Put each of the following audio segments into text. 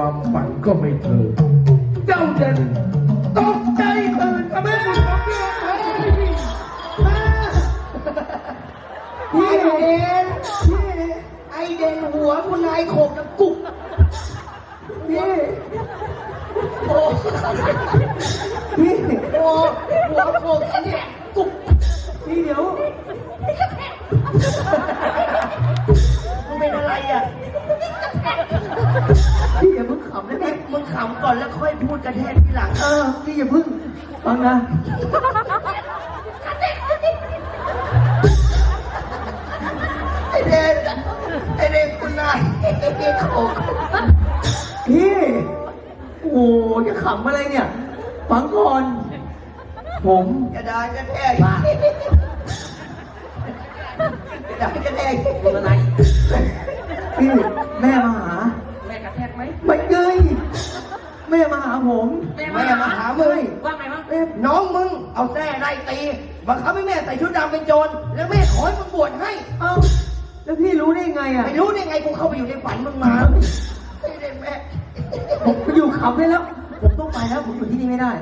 ความฝันก็ไม่เธอ เจ้าเด่นตกใจตื่นกับแม่ของเมียเฮ้ยแม่พี่เด่นพี่ไอเด่นหัวคุณนายโขกน้ำกุกพี่โอ้ ก่อนแล้วค่อยพูดกระแทกทีหลัง เออพี่อย่าเพิ่งฟังนะไอเด่นไอเด่นคุณนายไอเด่นโขกพี่โอ้จะขำอะไรเนี่ยฟังก่อน ผมกระดานกระแทกกระดานกระแทกเป็นอะ ม่มาหาผมแม่มาหามึงว่าไงมั้งแม่น้องมึงเอาแส้ไล่ตีบังคับให้แม่ใส่ชุดดำเป็นโจรแล้วแม่ขอให้มึงบวชให้ เอ้าแล้วพี่รู้ได้ไงอะไม่รู้ได้ไงกูเข้าไปอยู่ในฝันมึงมาไม่ได้แม่ผมไปอยู่ขำได้แล้ว ผมต้องไปแล้ว ผมอยู่ที่นี่ไม่ได้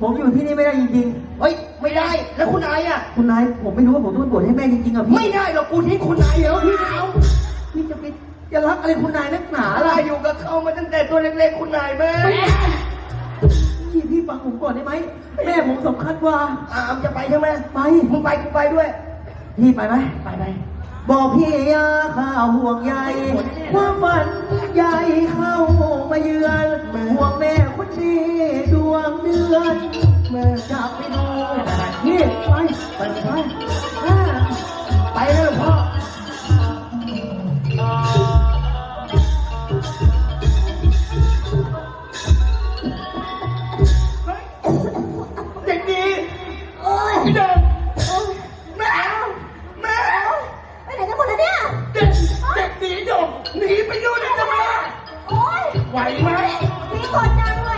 ผมอยู่ที่นี่ไม่ได้จริงเฮ้ยไม่ได้ แล้วคุณนายอะ ๆ คุณนายผมไม่รู้ว่าผมต้องบวชให้แม่จริงๆอะพี่ไม่ได้หรอกกูทิ้งคุณนายเดี๋ยวพี่ไม่เอา พี่จะไป จะรักอะไรคุณนายนักหนาอะไรล่ะ อยู่กับเขามาตั้งแต่ตัวเล็กๆ คุณนายแม่พี่พี่ฟังผมก่อนได้ไหมแม่ผมสำคัญกว่าอามจะไปใช่ไหมไปมึงไปกูไปด้วย พี่ไปไหมไปไปบอกพี่ยาข้าห่วงใยความฝันใหญ่เข้ามาเยือนห่วงแม่คนนี้ดวงเดือนแม่จะไปดูนี่ไปไปไปอ่าไปเลยพ่อ พี่แดงแมวแมวไปไหนกันหมดแล้วเนี่ย เด็กเด็กหนีดงหนีไปอยู่ในจัะแม่โอ๊ไหวไหม มีกดจังเลย